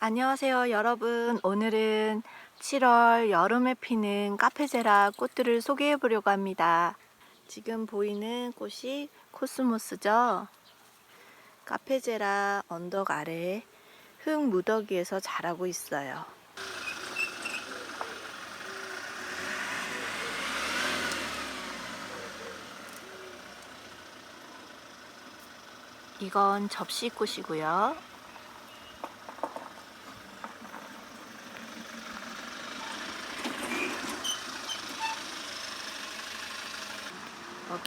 안녕하세요 여러분. 오늘은 7월 여름에 피는 카페제라 꽃들을 소개해 보려고 합니다. 지금 보이는 꽃이 코스모스죠? 카페제라 언덕 아래 흙 무더기에서 자라고 있어요. 이건 접시꽃이고요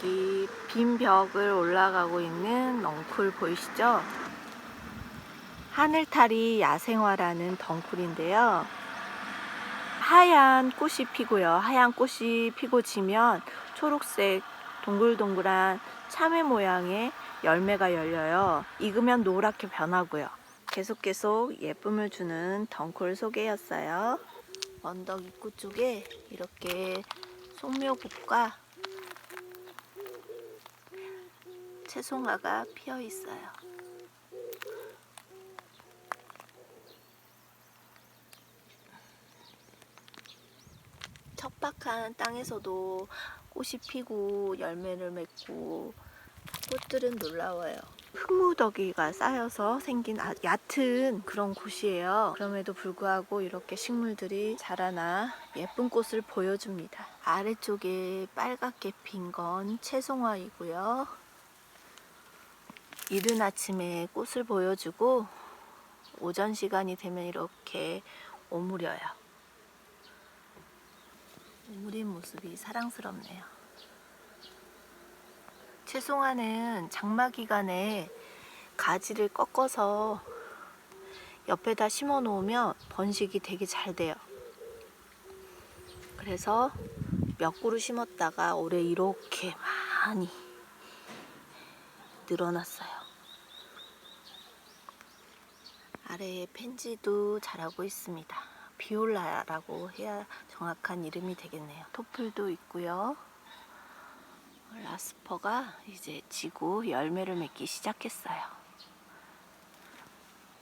여기 빈 벽을 올라가고 있는 넝쿨 보이시죠? 하늘탈이 야생화라는 덩쿨인데요. 하얀 꽃이 피고요. 하얀 꽃이 피고 지면 초록색 동글동글한 참외 모양의 열매가 열려요. 익으면 노랗게 변하고요. 계속 계속 예쁨을 주는 덩쿨 소개였어요. 언덕 입구 쪽에 이렇게 송묘국과 채송화가 피어 있어요. 척박한 땅에서도 꽃이 피고 열매를 맺고 꽃들은 놀라워요. 흙무더기가 쌓여서 생긴 아- 얕은 그런 곳이에요. 그럼에도 불구하고 이렇게 식물들이 자라나 예쁜 꽃을 보여줍니다. 아래쪽에 빨갛게 핀 건 채송화이고요. 이른 아침에 꽃을 보여주고 오전 시간이 되면 이렇게 오므려요. 오므린 모습이 사랑스럽네요. 채송화는 장마 기간에 가지를 꺾어서 옆에다 심어 놓으면 번식이 되게 잘 돼요. 그래서 몇 그루 심었다가 올해 이렇게 많이 늘어났어요. 아래에 펜지도 자라고 있습니다. 비올라라고 해야 정확한 이름이 되겠네요. 토플도 있고요. 라스퍼가 이제 지고 열매를 맺기 시작했어요.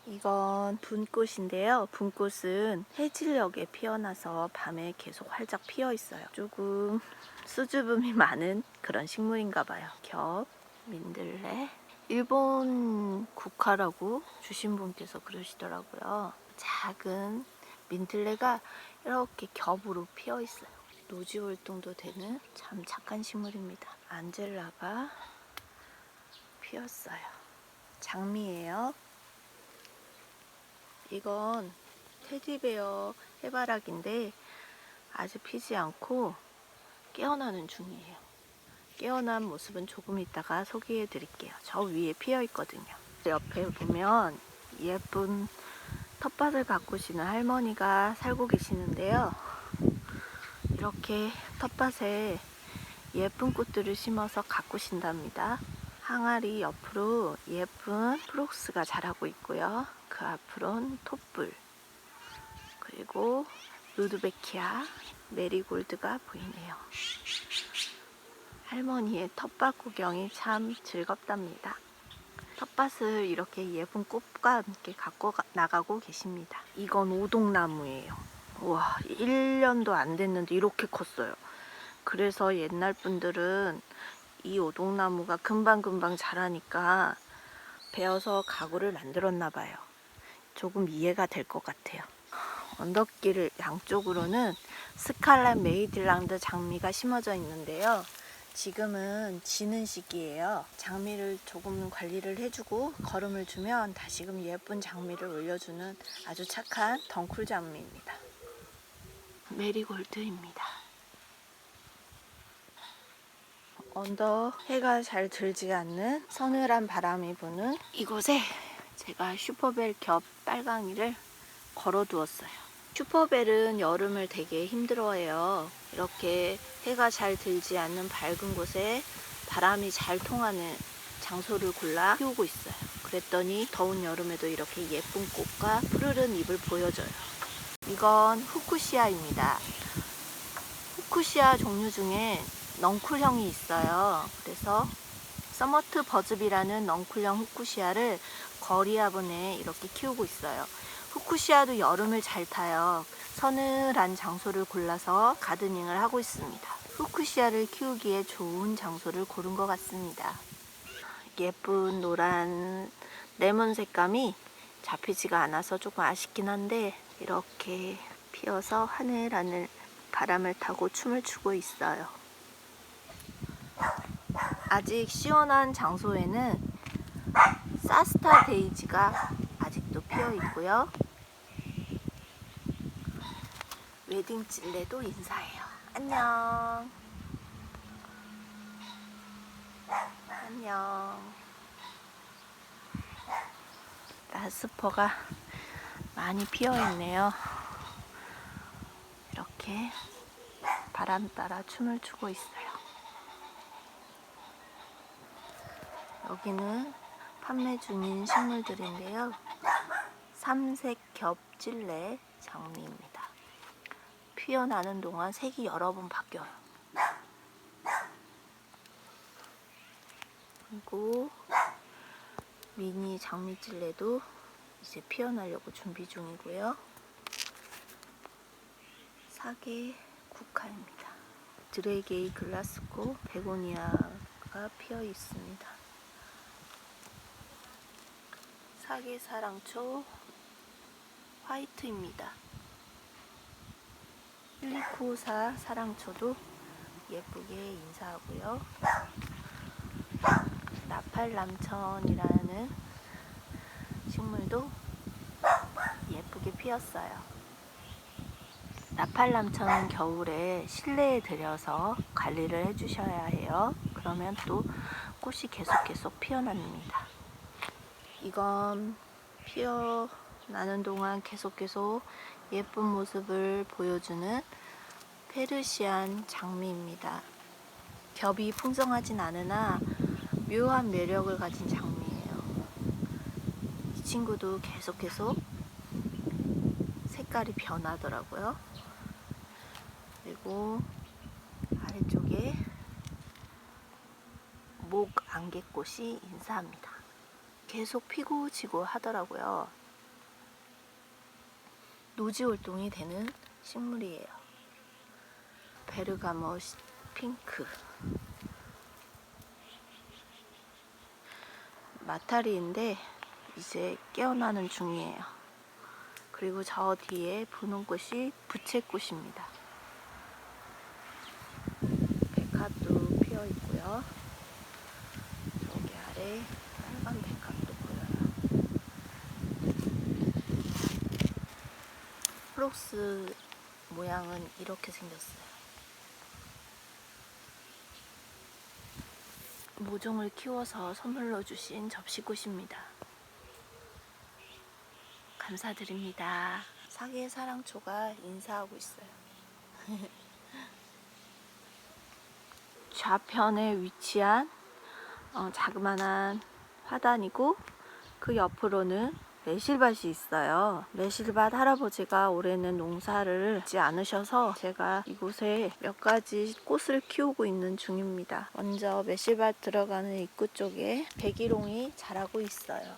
이건 분꽃인데요. 분꽃은 해질녘에 피어나서 밤에 계속 활짝 피어 있어요. 조금 수줍음이 많은 그런 식물인가 봐요. 겹, 민들레. 일본 국화라고 주신 분께서 그러시더라고요. 작은 민들레가 이렇게 겹으로 피어 있어요. 노지 활동도 되는 참 착한 식물입니다. 안젤라가 피었어요. 장미예요. 이건 테디베어 해바라기인데 아직 피지 않고 깨어나는 중이에요. 깨어난 모습은 조금 있다가 소개해 드릴게요. 저 위에 피어 있거든요. 옆에 보면 예쁜 텃밭을 가꾸시는 할머니가 살고 계시는데요. 이렇게 텃밭에 예쁜 꽃들을 심어서 가꾸신답니다. 항아리 옆으로 예쁜 프록스가 자라고 있고요. 그 앞으로는 톱불 그리고 루드베키아 메리골드가 보이네요. 할머니의 텃밭 구경이 참 즐겁답니다. 텃밭을 이렇게 예쁜 꽃과 함께 갖고 가- 나가고 계십니다. 이건 오동나무예요. 와, 1년도 안 됐는데 이렇게 컸어요. 그래서 옛날 분들은 이 오동나무가 금방금방 자라니까 베어서 가구를 만들었나 봐요. 조금 이해가 될 것 같아요. 언덕길 양쪽으로는 스칼렛 메이딜랑드 장미가 심어져 있는데요. 지금은 지는 시기예요. 장미를 조금 관리를 해주고 거름을 주면 다시금 예쁜 장미를 올려주는 아주 착한 덩쿨 장미입니다. 메리골드입니다. 언덕 해가 잘 들지 않는 서늘한 바람이 부는 이곳에 제가 슈퍼벨 겹 빨강이를 걸어 두었어요. 슈퍼벨은 여름을 되게 힘들어해요. 이렇게 해가 잘 들지 않는 밝은 곳에 바람이 잘 통하는 장소를 골라 키우고 있어요. 그랬더니 더운 여름에도 이렇게 예쁜 꽃과 푸르른 잎을 보여줘요. 이건 후쿠시아입니다. 후쿠시아 종류 중에 넝쿨형이 있어요. 그래서 서머트 버즈비라는 넝쿨형 후쿠시아를 거리화분에 이렇게 키우고 있어요. 후쿠시아도 여름을 잘 타요. 서늘한 장소를 골라서 가드닝을 하고 있습니다. 후쿠시아를 키우기에 좋은 장소를 고른 것 같습니다. 예쁜 노란 레몬 색감이 잡히지가 않아서 조금 아쉽긴 한데 이렇게 피어서 하늘 하늘 바람을 타고 춤을 추고 있어요. 아직 시원한 장소에는 사스타 데이지가 피어 있고요. 웨딩 찔레도 인사해요. 안녕. 안녕. 라스퍼가 많이 피어 있네요. 이렇게 바람 따라 춤을 추고 있어요. 여기는 판매 중인 식물들인데요. 삼색 겹질레 장미입니다. 피어나는 동안 색이 여러 번 바뀌어요. 그리고 미니 장미찔레도 이제 피어나려고 준비 중이고요. 사계 국화입니다. 드레게이 글라스코 베고니아가 피어 있습니다. 사계 사랑초 화이트입니다. 힐리코사 사랑초도 예쁘게 인사하고요. 나팔남천이라는 식물도 예쁘게 피었어요. 나팔남천은 겨울에 실내에 들여서 관리를 해주셔야 해요. 그러면 또 꽃이 계속 계속 피어납니다. 이건 피어 나는 동안 계속 계속 예쁜 모습을 보여주는 페르시안 장미입니다. 겹이 풍성하진 않으나 묘한 매력을 가진 장미예요. 이 친구도 계속 계속 색깔이 변하더라고요. 그리고 아래쪽에 목 안개꽃이 인사합니다. 계속 피고 지고 하더라고요. 노지 활동이 되는 식물이에요. 베르가모 핑크. 마타리인데 이제 깨어나는 중이에요. 그리고 저 뒤에 부는 꽃이 부채꽃입니다. 백합도 피어 있고요. 저기 아래 빨간 백합도 보여요. 프록스 모양은 이렇게 생겼어요. 모종을 키워서 선물로 주신 접시꽃입니다. 감사드립니다. 사계 사랑초가 인사하고 있어요. 좌편에 위치한 어, 자그마한 화단이고 그 옆으로는 매실밭이 있어요. 매실밭 할아버지가 올해는 농사를 짓지 않으셔서 제가 이곳에 몇 가지 꽃을 키우고 있는 중입니다. 먼저 매실밭 들어가는 입구 쪽에 백일홍이 자라고 있어요.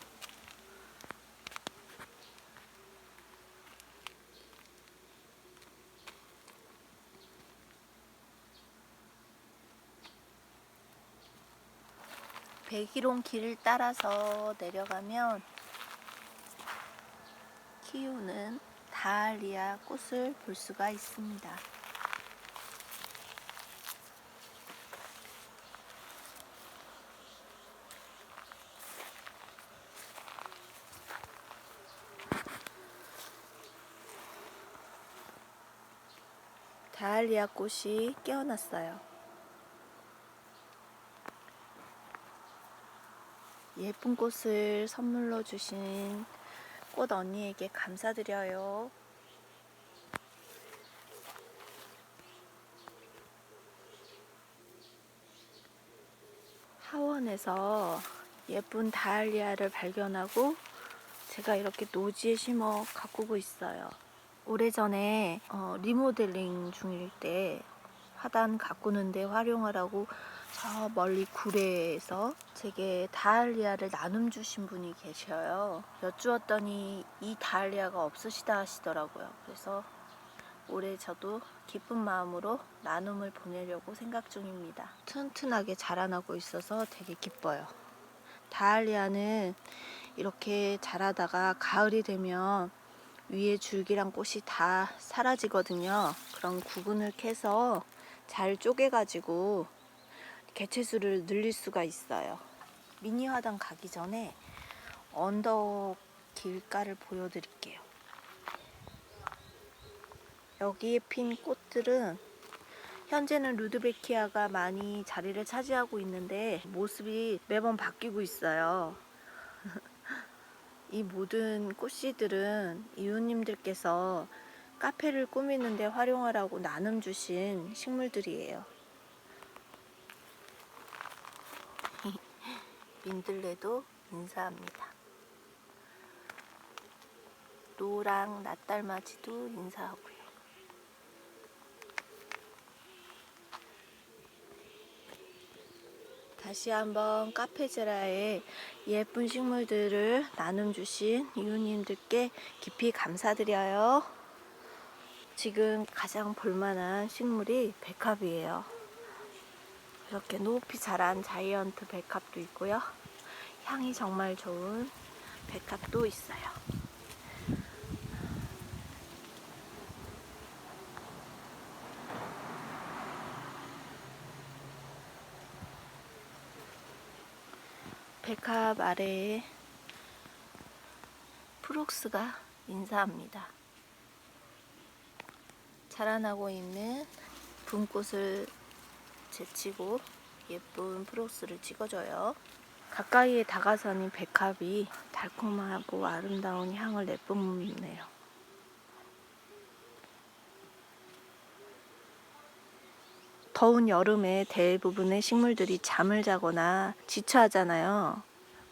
백일홍 길을 따라서 내려가면 키우는 다알리아 꽃을 볼 수가 있습니다. 다알리아 꽃이 깨어났어요. 예쁜 꽃을 선물로 주신 꽃 언니에게 감사드려요. 하원에서 예쁜 다알리아를 발견하고 제가 이렇게 노지에 심어 가꾸고 있어요. 오래전에 어, 리모델링 중일 때 화단 가꾸는 데 활용하라고 저 멀리 구례에서 제게 다알리아를 나눔 주신 분이 계셔요. 여쭈었더니 이 다알리아가 없으시다 하시더라고요. 그래서 올해 저도 기쁜 마음으로 나눔을 보내려고 생각 중입니다. 튼튼하게 자라나고 있어서 되게 기뻐요. 다알리아는 이렇게 자라다가 가을이 되면 위에 줄기랑 꽃이 다 사라지거든요. 그럼 구근을 캐서 잘 쪼개가지고 개체수를 늘릴 수가 있어요. 미니 화단 가기 전에 언덕 길가를 보여드릴게요. 여기에 핀 꽃들은 현재는 루드베키아가 많이 자리를 차지하고 있는데 모습이 매번 바뀌고 있어요. 이 모든 꽃씨들은 이웃님들께서 카페를 꾸미는데 활용하라고 나눔 주신 식물들이에요. 민들레도 인사합니다. 노랑 낫달맞이도 인사하고요. 다시 한번 카페제라의 예쁜 식물들을 나눔 주신 이웃님들께 깊이 감사드려요. 지금 가장 볼만한 식물이 백합이에요. 이렇게 높이 자란 자이언트 백합도 있고요. 향이 정말 좋은 백합도 있어요. 백합 아래에 프록스가 인사합니다. 자라나고 있는 분꽃을 제치고 예쁜 프록스를 찍어줘요. 가까이에 다가서는 백합이 달콤하고 아름다운 향을 내뿜네요. 더운 여름에 대부분의 식물들이 잠을 자거나 지쳐하잖아요.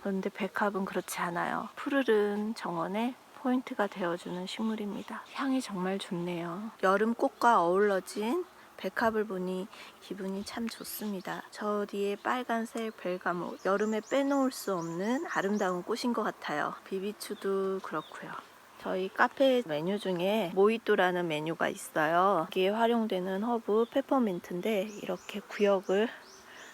그런데 백합은 그렇지 않아요. 푸르른 정원에 포인트가 되어주는 식물입니다. 향이 정말 좋네요. 여름 꽃과 어우러진 백합을 보니 기분이 참 좋습니다. 저 뒤에 빨간색 벨가모, 여름에 빼놓을 수 없는 아름다운 꽃인 것 같아요. 비비추도 그렇고요. 저희 카페 메뉴 중에 모히또라는 메뉴가 있어요. 여기에 활용되는 허브 페퍼민트인데 이렇게 구역을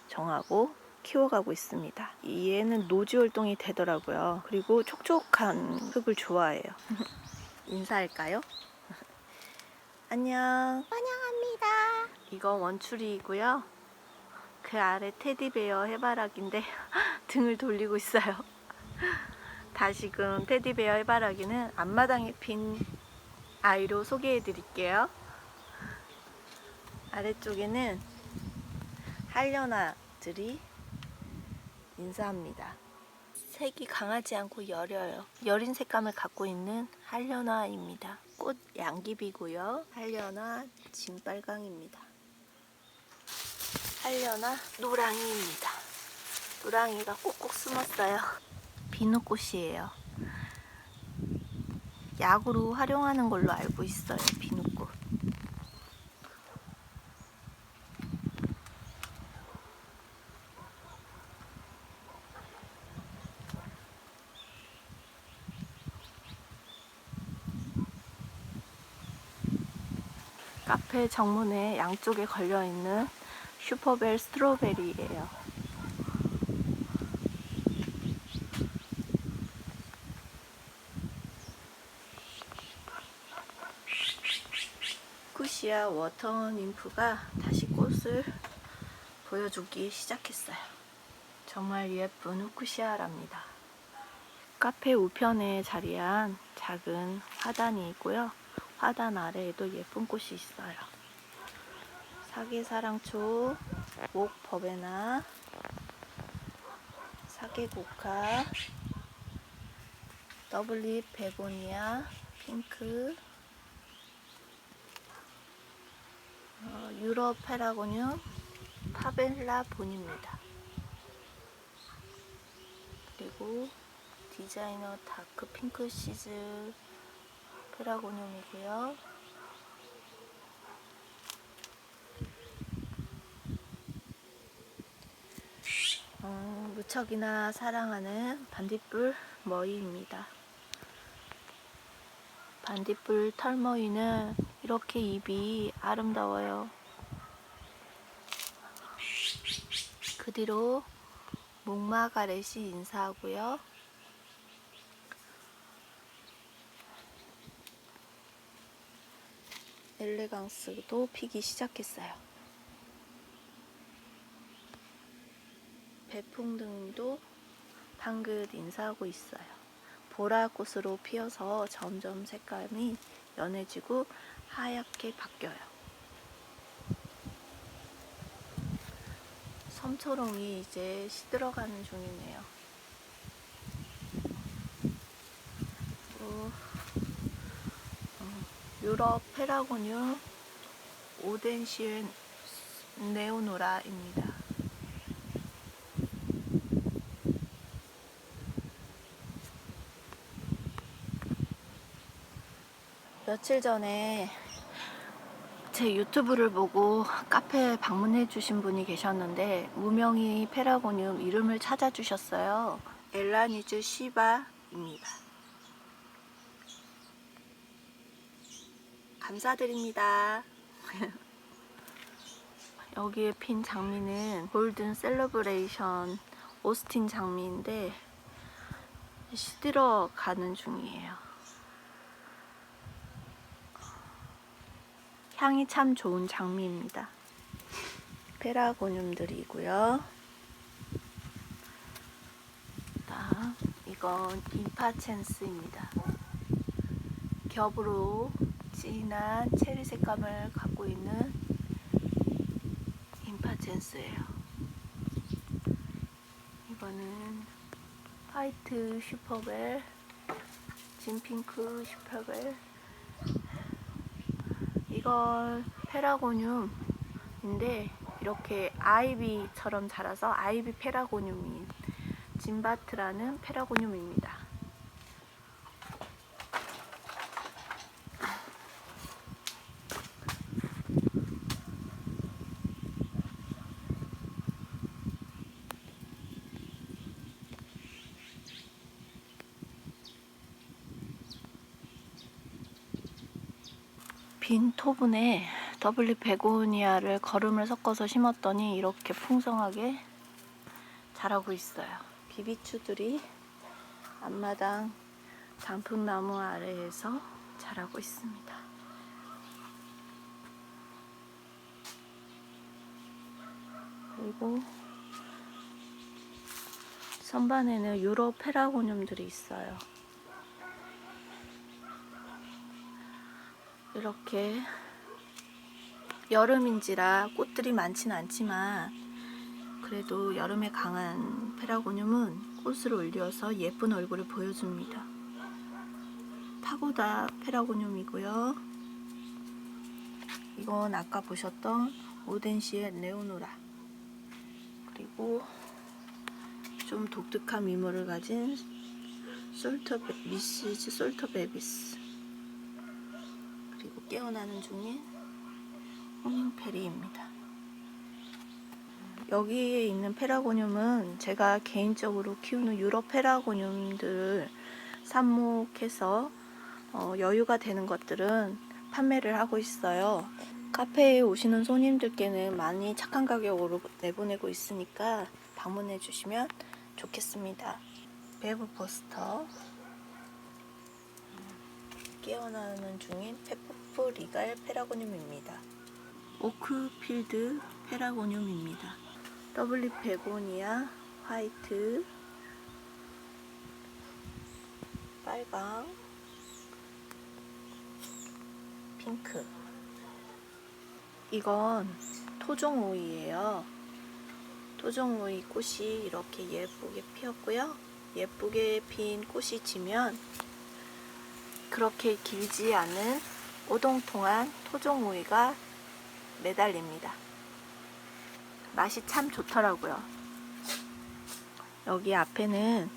정하고 키워가고 있습니다. 얘는 노지 활동이 되더라고요. 그리고 촉촉한 흙을 좋아해요. 인사할까요? 안녕. 환영합니다. 이거 원추리이고요. 그 아래 테디베어 해바라기인데 등을 돌리고 있어요. 다시금 테디베어 해바라기는 앞마당에 핀 아이로 소개해 드릴게요. 아래쪽에는 한려나들이 인사합니다. 색이 강하지 않고 여려요. 여린 색감을 갖고 있는 한려나입니다. 꽃 양귀비고요. 한려나 진빨강입니다. 한려나 노랑이입니다. 노랑이가 꼭꼭 숨었어요. 비누꽃이에요. 약으로 활용하는 걸로 알고 있어요. 비누꽃. 카페 정문에 양쪽에 걸려있는 슈퍼벨 스트로베리예요. 쿠시아 워터 님프가 다시 꽃을 보여주기 시작했어요. 정말 예쁜 후쿠시아랍니다. 카페 우편에 자리한 작은 화단이 있고요. 화단 아래에도 예쁜 꽃이 있어요. 사계사랑초, 목버베나, 사계국화, 더블립 베고니아, 핑크, 어, 유럽 페라고늄, 파벨라 본입니다. 그리고 디자이너 다크 핑크 시즈 드라고늄이고요. 어, 무척이나 사랑하는 반딧불 머이입니다. 반딧불 털머이는 이렇게 입이 아름다워요. 그 뒤로 목마가렛이 인사하고요. 엘레강스도 피기 시작했어요. 배풍등도 방긋 인사하고 있어요. 보라꽃으로 피어서 점점 색감이 연해지고 하얗게 바뀌어요. 섬초롱이 이제 시들어가는 중이네요. 또, 어, 유럽 페라고늄 오덴시엔 네오노라입니다. 며칠 전에 제 유튜브를 보고 카페에 방문해 주신 분이 계셨는데 무명히 페라고늄 이름을 찾아 주셨어요. 엘라니즈 시바입니다. 감사드립니다. 여기에 핀 장미는 골든 셀러브레이션 오스틴 장미인데 시들어 가는 중이에요. 향이 참 좋은 장미입니다. 페라고늄들이고요. 다음 이건 임파첸스입니다. 겹으로 진한 체리 색감을 갖고 있는 임파첸스예요. 이거는 화이트 슈퍼벨, 진핑크 슈퍼벨, 이건 페라고늄인데 이렇게 아이비처럼 자라서 아이비 페라고늄인 진바트라는 페라고늄입니다. 빈 토분에 더블리 베고니아를 거름을 섞어서 심었더니 이렇게 풍성하게 자라고 있어요. 비비추들이 앞마당 단풍나무 아래에서 자라고 있습니다. 그리고 선반에는 유럽 페라고늄들이 있어요. 이렇게 여름인지라 꽃들이 많지는 않지만 그래도 여름에 강한 페라고늄은 꽃을 올려서 예쁜 얼굴을 보여줍니다. 파고다 페라고늄이고요. 이건 아까 보셨던 오덴시의 네오노라 그리고 좀 독특한 미모를 가진 솔터 미시즈 솔터 베비스 깨어나는 중인 호밍페리입니다. 여기에 있는 페라고늄은 제가 개인적으로 키우는 유럽 페라고늄들을 삽목해서 어, 여유가 되는 것들은 판매를 하고 있어요. 카페에 오시는 손님들께는 많이 착한 가격으로 내보내고 있으니까 방문해 주시면 좋겠습니다. 베브 포스터 깨어나는 중인 페 퍼프 리갈 페라고늄입니다. 오크필드 페라고늄입니다. 더블리 베고니아 화이트 빨강 핑크 이건 토종 오이예요. 토종 오이 꽃이 이렇게 예쁘게 피었고요. 예쁘게 핀 꽃이 지면 그렇게 길지 않은 오동통한 토종오이가 매달립니다. 맛이 참 좋더라고요. 여기 앞에는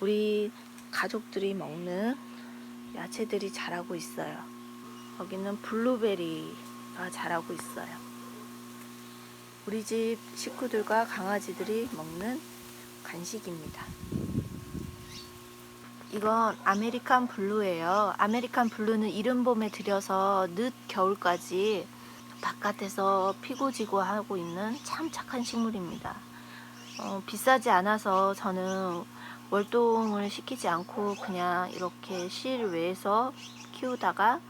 우리 가족들이 먹는 야채들이 자라고 있어요. 여기는 블루베리가 자라고 있어요. 우리 집 식구들과 강아지들이 먹는 간식입니다. 이건 아메리칸 블루예요. 아메리칸 블루는 이른 봄에 들여서 늦 겨울까지 바깥에서 피고 지고 하고 있는 참 착한 식물입니다. 어, 비싸지 않아서 저는 월동을 시키지 않고 그냥 이렇게 실외에서 키우다가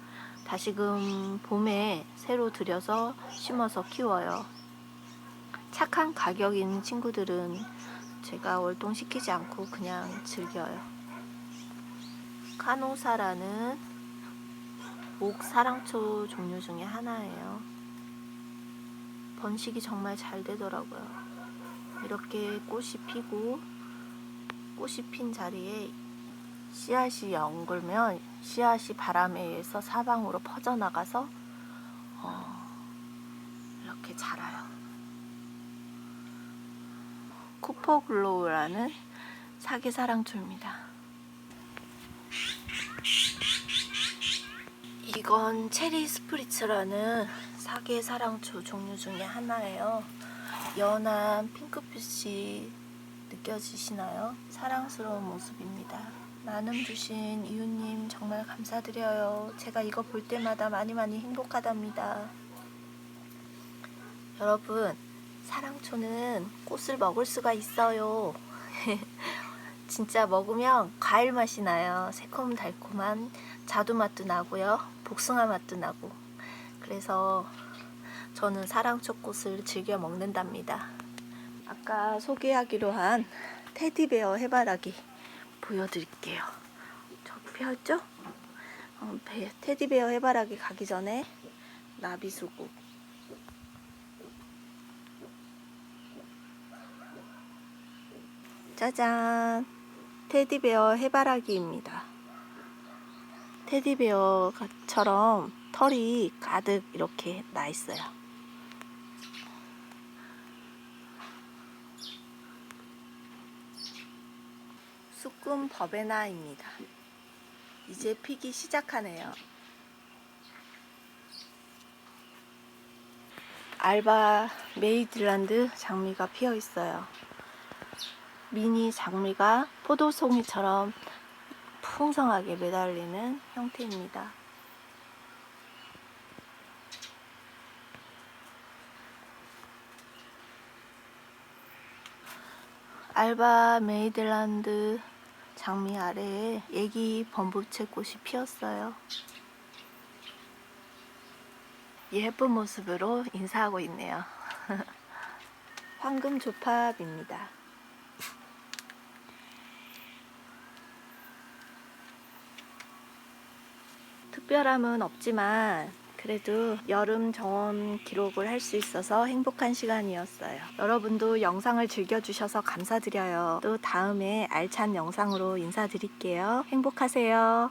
다시금 봄에 새로 들여서 심어서 키워요. 착한 가격 있는 친구들은 제가 월동 시키지 않고 그냥 즐겨요. 카노사라는 옥사랑초 종류 중에 하나예요. 번식이 정말 잘 되더라고요. 이렇게 꽃이 피고 꽃이 핀 자리에 씨앗이 엉글면 씨앗이 바람에 의해서 사방으로 퍼져나가서 어, 이렇게 자라요. 쿠퍼글로우라는 사계사랑초입니다. 이건 체리 스프리츠라는 사계 사랑초 종류 중에 하나예요. 연한 핑크빛이 느껴지시나요? 사랑스러운 모습입니다. 나눔 주신 이웃님 정말 감사드려요. 제가 이거 볼 때마다 많이 많이 행복하답니다. 여러분, 사랑초는 꽃을 먹을 수가 있어요. 진짜 먹으면 과일 맛이 나요. 새콤달콤한 자두 맛도 나고요. 복숭아 맛도 나고. 그래서 저는 사랑초 꽃을 즐겨 먹는답니다. 아까 소개하기로 한 테디베어 해바라기 보여드릴게요. 저기 펴있죠? 어, 배- 테디베어 해바라기 가기 전에 나비수국 짜잔 테디베어 해바라기입니다. 테디베어처럼 털이 가득 이렇게 나 있어요. 수금 버베나입니다. 이제 피기 시작하네요. 알바 메이드란드 장미가 피어 있어요. 미니 장미가 포도송이처럼 풍성하게 매달리는 형태입니다. 알바 메이들란드 장미 아래에 애기 범부채 꽃이 피었어요. 예쁜 모습으로 인사하고 있네요. 황금 조팝입니다. 특별함은 없지만 그래도 여름 정원 기록을 할 수 있어서 행복한 시간이었어요. 여러분도 영상을 즐겨주셔서 감사드려요. 또 다음에 알찬 영상으로 인사드릴게요. 행복하세요.